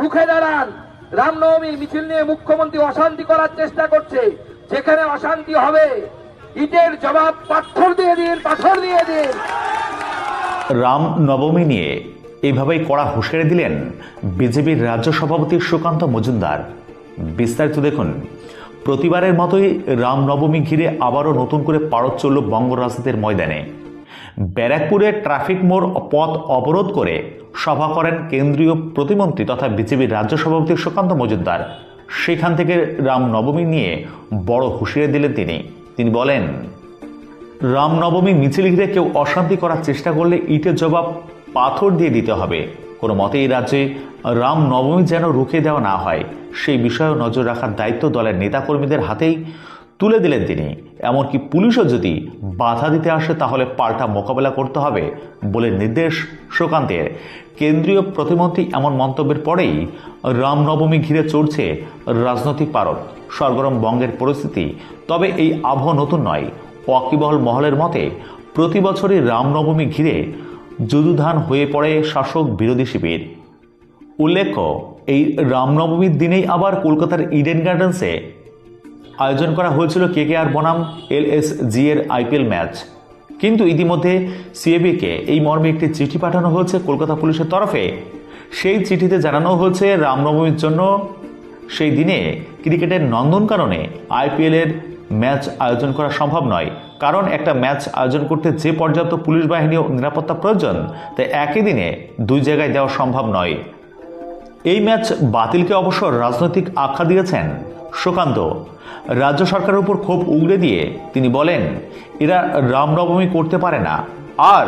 রুখে দাঁড়ান। রামনবমী মিছিল নিয়ে মুখ্যমন্ত্রী অশান্তি করার চেষ্টা করছে। যেখানে অশান্তি হবে, ইটের জবাব পাথর দিয়ে দিন, পাথর দিয়ে দিন। রাম নবমী নিয়ে এইভাবেই কড়া হুঁশিয়ারি দিলেন বিজেপির রাজ্য সভাপতি সুকান্ত মজুমদার। বিস্তারিত দেখুন, প্রতিবারের মতোই রামনবমী ঘিরে আবারও নতুন করে পারদ চলল বঙ্গ রাজনীতির ময়দানে। ব্যারাকপুরে ট্রাফিক মোড় পথ অবরোধ করে সভা করেন কেন্দ্রীয় প্রতিমন্ত্রী তথা বিজেপির রাজ্য সভাপতি সুকান্ত মজুমদার। সেখান থেকে রামনবমী নিয়ে বড় হুঁশিয়ারি দিলেন তিনি। তিনি বলেন, রামনবমী মিছিল ঘিরে কেউ অশান্তি করার চেষ্টা করলে ইটের জবাব পাথর দিয়ে দিতে হবে। কোনো মতে এই রাজ্যে রামনবমী যেন রুখে দেওয়া না হয়। সেই বিষয়েও নজর রাখার দায়িত্ব দলের নেতাকর্মীদের হাতেই তুলে দিলেন তিনি। এমনকি পুলিশও যদি বাধা দিতে আসে, তাহলে পাল্টা মোকাবেলা করতে হবে বলে নির্দেশ সুকান্তের। কেন্দ্রীয় প্রতিমন্ত্রী এমন মন্তব্যের পরেই রামনবমী ঘিরে চড়ছে রাজনৈতিক পারদ। সরগরম বঙ্গের পরিস্থিতি তবে এই আবহ নতুন নয়। ওয়াকিবহল মহলের মতে, প্রতি বছরই রামনবমী ঘিরে যুযুধান হয়ে পড়ে শাসক বিরোধী শিবির। উল্লেখ্য, এই রামনবমীর দিনেই আবার কলকাতার ইডেন গার্ডেন্সে আয়োজন করা হয়েছিল কে কে আর বনাম এল এস জি এর আইপিএল ম্যাচ। কিন্তু ইতিমধ্যে সিএবিকে এই মর্মে একটি চিঠি পাঠানো হয়েছে কলকাতা পুলিশের তরফে। সেই চিঠিতে জানানো হয়েছে রামনবমীর জন্য সেই দিনে ক্রিকেটের নন্দন নন্দনকাননে আইপিএলের ম্যাচ আয়োজন করা সম্ভব নয়। কারণ একটা ম্যাচ আয়োজন করতে যে পর্যাপ্ত পুলিশ বাহিনী ও নিরাপত্তা প্রয়োজন তাই একই দিনে দুই জায়গায় দেওয়া সম্ভব নয়। এই ম্যাচ বাতিলকে অবশ্য রাজনৈতিক আখ্যা দিয়েছেন। সুকান্ত, রাজ্য সরকারের উপর ক্ষোভ উগড়ে দিয়ে তিনি বলেন, এরা রামনবমী করতে পারে না। আর,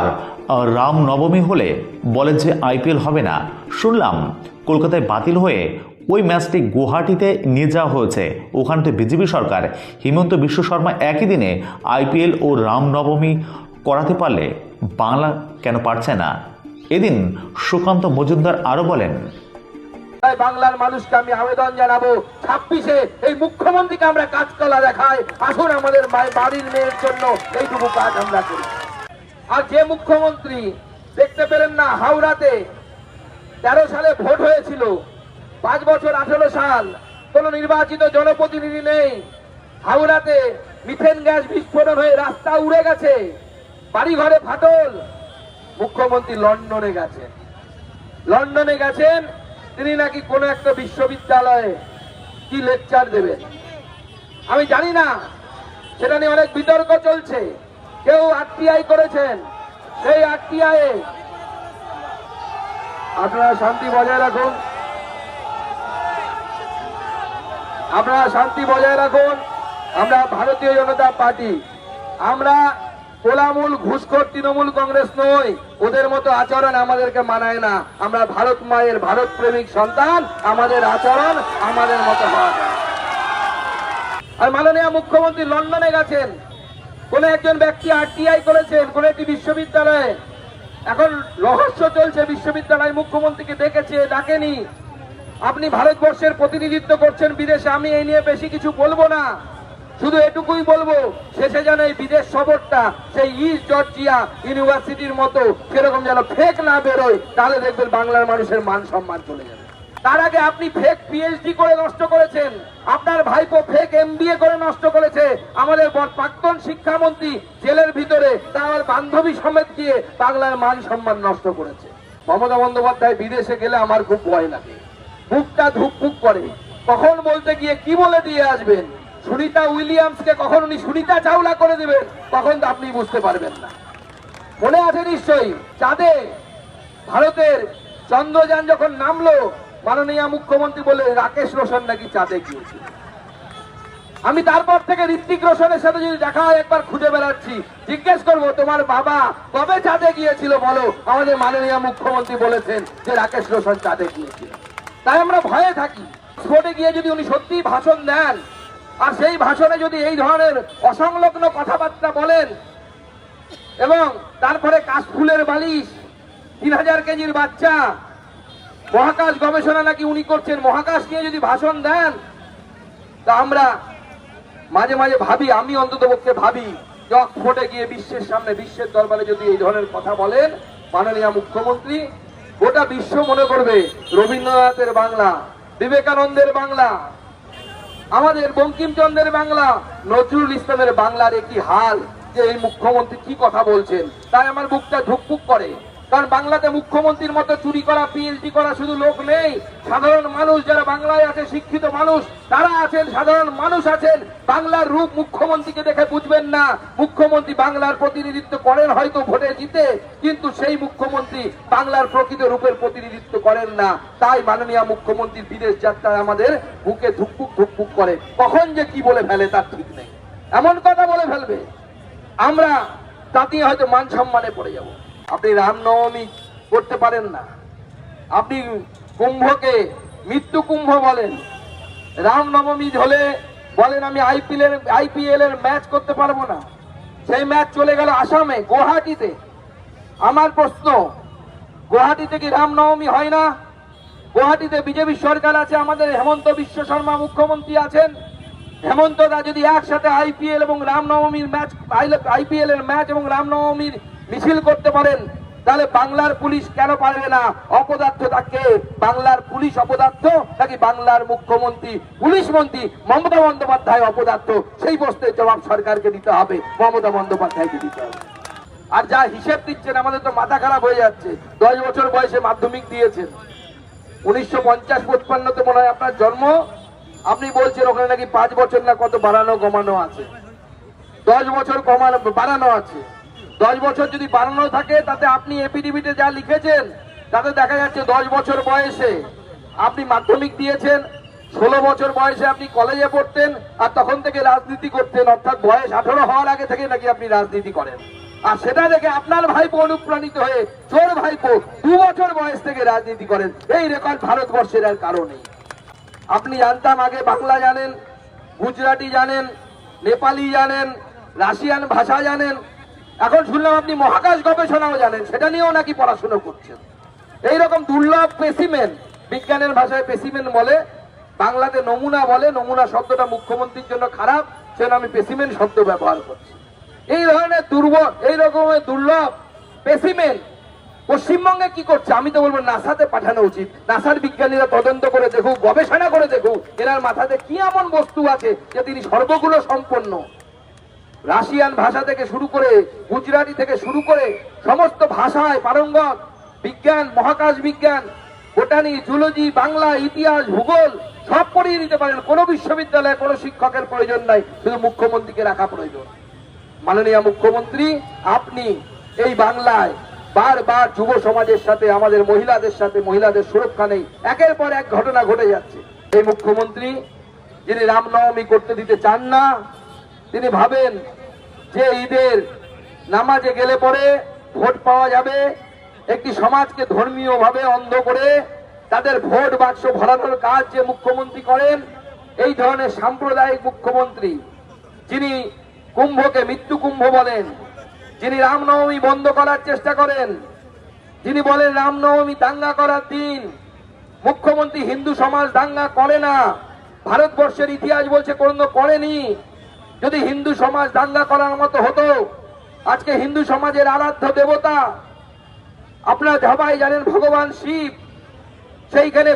রামনবমী হলে বলেন যে আইপিএল হবে না। শুনলাম কলকাতায় বাতিল হয়ে ওই ম্যাচটি গুয়াহাটিতে নিয়ে যাওয়া হয়েছে। ওখানতে বিজেপি সরকার, হিমন্ত বিশ্ব শর্মা একই দিনে আইপিএল ও রামনবমী করাতে পারলে বাংলা কেন পারছে না? এদিন সুকান্ত মজুমদার আরও বলেন তাই বাংলার মানুষকে আমি আবেদন জানাব। ছাব্বিশে এই মুখ্যমন্ত্রীকে আমরা কাজকলা দেখাই। আসুন আমাদের বাড়ির মেয়ের জন্য এইটুকু কাজ আমরা করি। আর যে মুখ্যমন্ত্রী, দেখতে পেলেন না, হাওড়াতে তেরো সালে ভোট হয়েছিল। পাঁচ বছর, আঠেরো সাল। কোন নির্বাচিত জনপ্রতিনিধি নেই। হাওড়াতে মিথেন গ্যাস বিস্ফোরণ হয়ে রাস্তা উড়ে গেছে। বাড়ি ঘরে ফাটল। মুখ্যমন্ত্রী লন্ডনে গেছেন। লন্ডনে গেছেন তিনি নাকি কোনো একটা বিশ্ববিদ্যালয়ে কি লেকচার দেবেন? আমি জানি না। সেটা নিয়ে অনেক বিতর্ক চলছে। কেউ আরটিআই করেছেন। সেই আরটিআই আপনারা শান্তি বজায় রাখুন। আপনারা শান্তি বজায় রাখুন। আমরা ভারতীয় জনতা পার্টি। আমরা কোলামূল ঘুষখোর, তৃণমূল কংগ্রেস নয়। ওদের মতো আচরণ আমাদেরকে মানায় না। আমরা ভারত মায়ের ভারত প্রেমিক সন্তান। আমাদের আচরণ আমাদের মতো আর মাননীয় মুখ্যমন্ত্রী লন্ডনে গেছেন। কোন একজন ব্যক্তি আরটিআই করেছেন, কোন একটি বিশ্ববিদ্যালয়ে। এখন রহস্য চলছে বিশ্ববিদ্যালয় মুখ্যমন্ত্রীকে ডেকেছে, ডাকেনি। আপনি ভারতবর্ষের প্রতিনিধিত্ব করছেন বিদেশে, আমি এই নিয়ে বেশি কিছু বলব না। শুধু এটুকুই বলব, শেষে যেন এই বিদেশ সফরটা সেই ইস্ট জর্জিয়া ইউনিভার্সিটির মতো সেরকম যেন ফেক না বেরোয়, তাহলে দেখবেন বাংলার মানুষের মান সম্মান চলে যাবে। তার আগে আপনি ফেক পিএইচডি করে নষ্ট করেছেন, আপনার ভাইপো ফেক এমবিএ করে নষ্ট করেছে, আমাদের প্রাক্তন শিক্ষামন্ত্রী জেলের ভিতরে তার বান্ধবী সমেত গিয়ে বাংলার মান সম্মান নষ্ট করেছে। মমতা বন্দ্যোপাধ্যায় বিদেশে গেলে আমার খুব ভয় লাগে। বুকটা ধুকপুক করে। কখন বলতে গিয়ে কি বলে দিয়ে আসবেন? সুনিতা উইলিয়ামসকে কখন উনি সুনিতা চাওলা করে দেবেন, তখন তো আপনি বুঝতে পারবেন না। মনে আছে নিশ্চয়ই, চাঁদে ভারতের চন্দ্রযান যখন নামলো, মাননীয় মুখ্যমন্ত্রী বলে রাকেশ রোশন নাকি চাঁদে গিয়েছিল। আমি তারপর থেকে ঋত্বিক রোশনের সাথে যদি দেখা হয়, একবার খুঁজে বেড়াচ্ছি। জিজ্ঞেস করব, তোমার বাবা কবে চাঁদে গিয়েছিল বলো? আমাদের মাননীয় মুখ্যমন্ত্রী বলেছেন যে রাকেশ রোশন চাঁদে গিয়েছিল। তাই আমরা ভয়ে থাকি। স্পোর্টে গিয়ে যদি উনি সত্যি ভাষণ দেন আর সেই ভাষণে যদি এই ধরনের অসংলগ্ন কথাবার্তা বলেন, এবং তারপরে কাশফুলের বালিশ, তিন হাজার কেজির বাচ্চা, মহাকাশ গবেষণা নাকি উনি করছেন, মহাকাশ নিয়ে যদি ভাষণ দেন, তা আমরা মাঝে মাঝে ভাবি, আমি অন্তত পক্ষে ভাবি যে অক্সফোর্ডে গিয়ে বিশ্বের সামনে, বিশ্বের দরবারে যদি এই ধরনের কথা বলেন, মাননীয় মুখ্যমন্ত্রী, গোটা বিশ্ব মনে করবে, রবীন্দ্রনাথের বাংলা, বিবেকানন্দের বাংলা আমাদের বঙ্কিমচন্দ্রের বাংলা, নজরুল ইসলামের বাংলার একটি হাল যে এই মুখ্যমন্ত্রী কি কথা বলছেন, তাই আমার বুকটা ধুকপুক করে। কারণ বাংলাতে মুখ্যমন্ত্রীর মতো চুরি করা পিএইচডি করা শুধু লোক নেই। সাধারণ মানুষ যারা বাংলায় আছে, শিক্ষিত মানুষ, তারা আছেন, সাধারণ মানুষ আছেন। বাংলার রূপ মুখ্যমন্ত্রীকে দেখে বুঝবেন না। মুখ্যমন্ত্রী বাংলার প্রতিনিধিত্ব করেন, হয়তো ভোটে জিতে, কিন্তু সেই মুখ্যমন্ত্রী বাংলার প্রকৃত রূপের প্রতিনিধিত্ব করেন না। তাই মাননীয় মুখ্যমন্ত্রীর বিদেশ যাত্রায় আমাদের বুকে ধুকপুক ধুকপুক করে। কখন যে কি বলে ফেলে, তার ঠিক নেই। এমন কথা বলে ফেলবে। আমরা তাতেই হয়তো মান সম্মানে পড়ে যাব। আপনি রামনবমী করতে পারেন না। আপনি কুম্ভকে মৃত্যু কুম্ভ বলেন। রামনবমী হলে বলেন, আমি আইপিএল এর আইপিএল এর ম্যাচ করতে পারব না। সেই ম্যাচ চলে গেল আসামে, গুয়াহাটিতে। আমার প্রশ্ন, গুয়াহাটিতে কি রামনবমী হয় না? গুয়াহাটিতে বিজেপি সরকার আছে, আমাদের হেমন্ত বিশ্ব শর্মা মুখ্যমন্ত্রী আছেন। হেমন্ত দা যদি একসাথে আইপিএল এবং রামনবমীর ম্যাচ আইপিএল এর ম্যাচ এবং রামনবমীর মিছিল করতে পারেন, তাহলে বাংলার পুলিশ কেন পারবে না? অপদার্থ তাকে, বাংলার পুলিশ অপদার্থ নাকি বাংলার মুখ্যমন্ত্রী, পুলিশ মন্ত্রী? মমতা বন্দ্যোপাধ্যায় অপদার্থ, সেই প্রশ্নের জবাব সরকারকে দিতে হবে, মমতা বন্দ্যোপাধ্যায়কে দিতে হবে। আর যা হিসেব দিচ্ছেন, আমাদের তো মাথা খারাপ হয়ে যাচ্ছে। দশ বছর বয়সে মাধ্যমিক দিয়েছেন। উনিশশো পঞ্চাশ পঁচপান্নতে মনে হয় আপনার জন্ম। আপনি বলছেন ওখানে নাকি পাঁচ বছর না কত বাড়ানো কমানো আছে। দশ বছর কমানো, বাড়ানো আছে। দশ বছর যদি বাড়ানো থাকে, তাতে আপনি এপিডিবিতে যা লিখেছেন, তাতে দেখা যাচ্ছে দশ বছর বয়সে আপনি মাধ্যমিক দিয়েছেন, ষোলো বছর বয়সে আপনি কলেজে পড়তেন, আর তখন থেকে রাজনীতি করতেন, অর্থাৎ বয়স আঠারো হওয়ার আগে থেকে নাকি আপনি রাজনীতি করেন। আর সেটা দেখে আপনার ভাইপো অনুপ্রাণিত হয়ে চোর ভাইপো দু বছর বয়স থেকে রাজনীতি করেন, এই রেকর্ড ভারতবর্ষের আর কারণে। আপনি জানতাম আগে বাংলা জানেন, গুজরাটি জানেন, নেপালি জানেন, রাশিয়ান ভাষা জানেন এখন শুনলাম আপনি মহাকাশ গবেষণাও জানেন, সেটা নিয়েও নাকি পড়াশোনা করছেন। এইরকম দুর্লভ পেসিমেন বিজ্ঞানের ভাষায় পেসিমেন বলে, বাংলাতে নমুনা বলে, নমুনা শব্দটা মুখ্যমন্ত্রীর জন্য খারাপ, সেজন্য আমি পেসিমেন শব্দ ব্যবহার করছি। এই ধরনের দুর্বল, এই রকমের দুর্লভ পেসিমেন পশ্চিমবঙ্গে কি করছে, আমি তো বলব নাসাতে পাঠানো উচিত। নাসার বিজ্ঞানীরা তদন্ত করে দেখুক, গবেষণা করে দেখুক, এনার মাথাতে কি এমন বস্তু আছে যে তিনি সর্বগুলো সম্পন্ন রাশিয়ান ভাষা থেকে শুরু করে গুজরাটি থেকে শুরু করে সমস্ত ভাষায় পারঙ্গত বিজ্ঞান, মহাকাশ বিজ্ঞান বোটানি জুলজি বাংলা, ইতিহাস, ভূগোল, সব পড়িয়ে দিতে পারেন। কোনো বিশ্ববিদ্যালয়ে কোনো শিক্ষকের প্রয়োজন নাই, শুধু মুখ্যমন্ত্রীকে রাখা প্রয়োজন। মাননীয় মুখ্যমন্ত্রী, আপনি এই বাংলায় বারবার যুব সমাজের সাথে, আমাদের মহিলাদের সাথে, মহিলাদের সুরক্ষা নেই। একের পর এক ঘটনা ঘটে যাচ্ছে। এই মুখ্যমন্ত্রী, যিনি রামনবমী করতে দিতে চান না তিনি ভাবেন যে ঈদের নামাজে গেলে পরে ভোট পাওয়া যাবে। একটি সমাজকে ধর্মীয় ভাবে অন্ধ করে তাদের ভোট বাক্স ভরানোর কাজ যে মুখ্যমন্ত্রী করেন, এই ধরনের সাম্প্রদায়িক মুখ্যমন্ত্রী যিনি কুম্ভকে মৃত্যু কুম্ভ বলেন, যিনি রামনবমী বন্ধ করার চেষ্টা করেন, যিনি বলেন রামনবমী দাঙ্গা করার দিন, মুখ্যমন্ত্রী হিন্দু সমাজ দাঙ্গা করে না, ভারতবর্ষের ইতিহাস বলছে কোনো করেনি যদি হিন্দু সমাজ দাঙ্গা করার মতো হতো, আজকে হিন্দু সমাজের আরাধ্য দেবতা, আপনারা সবাই জানেন ভগবান শিব, সেইখানে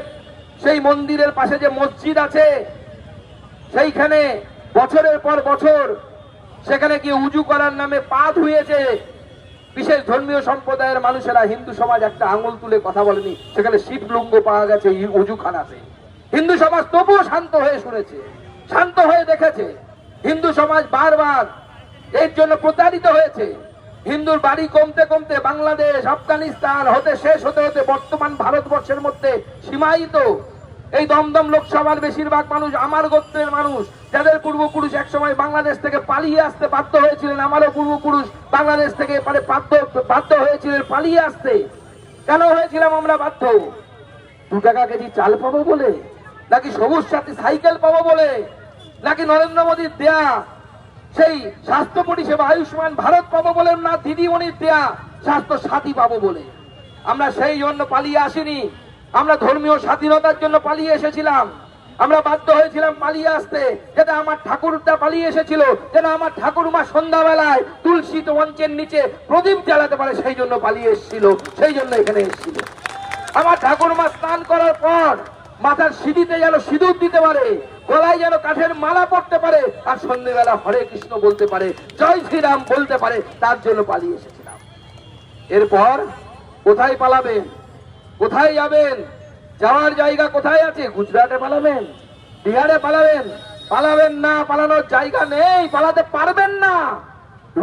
সেই মন্দিরের পাশে যে মসজিদ আছে, সেইখানে বছরের পর বছর সেখানে কি উজু করার নামে পা ধুয়েছে বিশেষ ধর্মীয় সম্প্রদায়ের মানুষেরা হিন্দু সমাজ একটা আঙুল তুলে কথা বলেনি। সেখানে শিবলুঙ্গ পাওয়া গেছে উজুখানাতে হিন্দু সমাজ তবুও শান্ত হয়ে শুনেছে, শান্ত হয়ে দেখেছে। হিন্দু সমাজ বারবার এর জন্য প্রতারিত হয়েছে। হিন্দুর বাড়ি কমতে কমতে বাংলাদেশ, আফগানিস্তান হতে শেষ হতে হতে বর্তমান ভারতবর্ষের মধ্যে সীমায়িত। এই দমদম লোকসভার বেশিরভাগ মানুষ আমার গোত্রের মানুষ। যাদের পূর্বপুরুষ একসময় বাংলাদেশ থেকে পালিয়ে আসতে বাধ্য হয়েছিলেন, আমারও পূর্বপুরুষ বাংলাদেশ থেকে মানে বাধ্য বাধ্য হয়েছিলেন পালিয়ে আসতে। কেন হয়েছিলাম আমরা বাধ্য? দু টাকা কেজি চাল পাবো বলে? নাকি সবুজ সাথী সাইকেল পাবো বলে? নাকি নরেন্দ্র মোদীর দেয়া, সেই স্বাস্থ্য পরিষেবা আয়ুষ্মান ভারত পাবো বলে না দিদিমণির দেয়া স্বাস্থ্য সাথী পাবো বলে। আমরা সেই জন্য পালিয়ে আসিনি। আমরা ধর্মীয় স্বাধীনতার জন্য পালিয়ে এসেছিলাম। আমরা বাধ্য হয়েছিলাম পালিয়ে আসতে যেটা আমার ঠাকুরটা পালিয়ে এসেছিল, যেন আমার ঠাকুরমা সন্ধ্যাবেলায় তুলসী মঞ্চের নিচে প্রদীপ জ্বালাতে পারে, সেই জন্য পালিয়ে এসেছিল, সেই জন্য এখানে এসেছিল। আমার ঠাকুরমা স্নান করার পর মাথার সিঁড়িতে যেন সিঁদুর দিতে পারে গলায় যেন কাঠের মালা পড়তে পারে, আর সন্ধ্যেবেলা হরে কৃষ্ণ বলতে পারে, জয় শ্রীরাম বলতে পারে, তার জন্য পালিয়ে এসেছিলাম। এরপর কোথায় পালাবেন? কোথায় যাবেন? যাওয়ার জায়গা কোথায় আছে? গুজরাটে পালাবেন? বিহারে পালাবেন? পালাবেন না, পালানোর জায়গা নেই, পালাতে পারবেন না।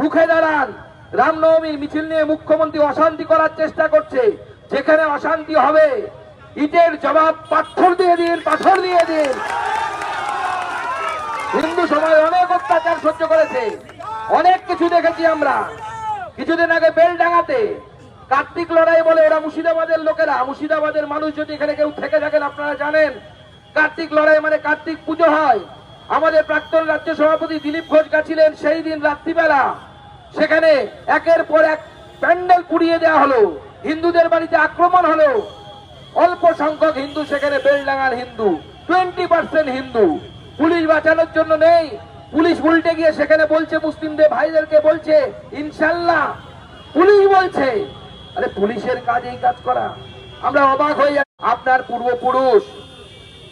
রুখে দাঁড়ান। রামনবমীর মিছিল নিয়ে মুখ্যমন্ত্রী অশান্তি করার চেষ্টা করছে। যেখানে অশান্তি হবে, ইটের জবাব পাথর দিয়ে দিন, পাথর দিয়ে দিন। হিন্দু সমাজ অনেক অত্যাচার সহ্য করেছে। অনেক কিছু দেখেছি আমরা। কিছুদিন আগে বেলডাঙ্গাতে কার্তিক লড়াই বলে ওরা মুর্শিদাবাদের লোকেরা। মুর্শিদাবাদের মানুষ যদি এখানে কেউ থেকে থাকেন, আপনারা জানেন, কার্তিক লড়াই মানে কার্তিক পুজো হয়। আমাদের প্রাক্তন রাজ্য সভাপতি দিলীপ ঘোষ গেছিলেন সেই দিন রাত্রিবেলা। সেখানে একের পর এক প্যান্ডেল পুড়িয়ে দেওয়া হলো। হিন্দুদের বাড়িতে আক্রমণ হলো। অল্প সংখ্যক হিন্দু সেখানে বেলডাঙ্গার হিন্দু। Twenty percent Hindu. পুলিশ বাঁচানোর জন্য নেই। পুলিশ উল্টে গিয়ে সেখানে বলছে, মুসলিমদের ভাইদেরকে বলছে ইনশাল্লাহ পুলিশ বলছে, আরে পুলিশের কাজ এই কাজ করা। আমরা অবাক হয়ে আপনার পূর্বপুরুষ।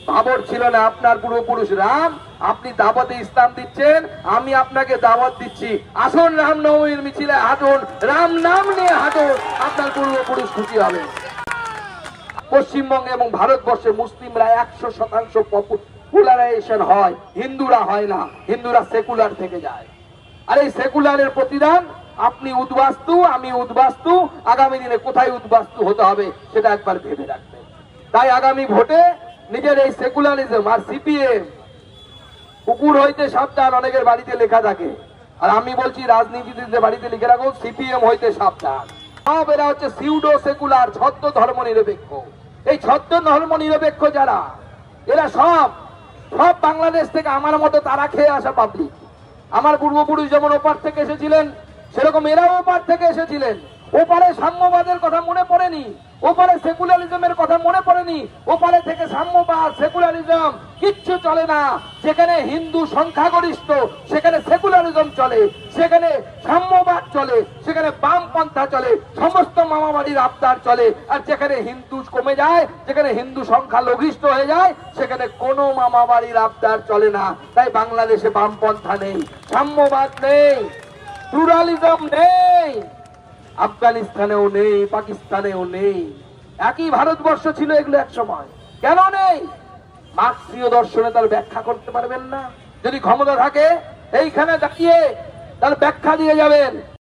বাবর ছিল না, আপনার পূর্বপুরুষ। রাম, আপনি দাওয়াতে ইসলাম দিচ্ছেন, আমি আপনাকে দাওয়াত দিচ্ছি। আসুন রাম নবমীর মিছিলে হাঁটুন। রাম নাম নিয়ে হাঁটুন, আপনার পূর্বপুরুষ খুশি হবে। পশ্চিমবঙ্গে এবং ভারতবর্ষে মুসলিমরা একশো শতাংশ পপুলারাইজেশন হয়, হিন্দুরা হয় না, হিন্দুরা সেকুলার থেকে যায়। আর এই সেকুলারের প্রতিদান, আপনি উদ্বাস্তু, আমি উদ্বাস্তু, আগামী দিনে কোথায় উদ্বাস্তু হতে হবে, সেটা একবার ভেবে রাখবেন। তাই আগামী ভোটে নিজের এই সেকুলারিজম আর সিপিএম কুকুর হইতে সাবধান, অনেকের বাড়িতে লেখা থাকে। আর আমি বলছি রাজনীতিবিদদের বাড়িতে লিখে রাখো সিপিএম হইতে সাবধান। সব এরা হচ্ছে সিউডো সেকুলার ছদ্ম ধর্ম নিরপেক্ষ। এই ছদ্ম ধর্ম নিরপেক্ষ যারা, এরা সব সব বাংলাদেশ থেকে আমার মতো তারা খেয়ে আসা পাবলিক আমার পূর্বপুরুষ যেমন ওপার থেকে এসেছিলেন, সেরকম এরাও ওপার থেকে এসেছিলেন। ওপারে সাম্যবাদের কথা মনে পড়েনি। ওপারে সেকুলারিজমের কথা মনে পড়েনি। ওপারে থেকে সাম্যবাদ, সেকুলারিজম কিচ্ছু চলে না। যেখানে হিন্দু সংখ্যাগরিষ্ঠ, সেখানে সেকুলারিজম চলে। সেখানে সাম্যবাদ চলে। সেখানে বামপন্থা চলে। সমস্ত মামাবাড়ির আবদার চলে। আর যেখানে হিন্দু কমে যায়, যেখানে হিন্দু সংখ্যা লঘিষ্ঠ হয়ে যায়, সেখানে কোনো মামাবাড়ির আবদার চলে না। তাই বাংলাদেশে বামপন্থা নেই। সাম্যবাদ নেই। প্লুরালিজম নেই। আফগানিস্তানেও নেই, পাকিস্তানেও নেই। একই ভারতবর্ষ ছিল এগুলো এক সময়। কেন নেই? মার্ক্সীয় দর্শনে তার ব্যাখ্যা করতে পারবেন না। যদি ক্ষমতা থাকে, এইখানে দাঁড়িয়ে তার ব্যাখ্যা দিয়ে যাবেন।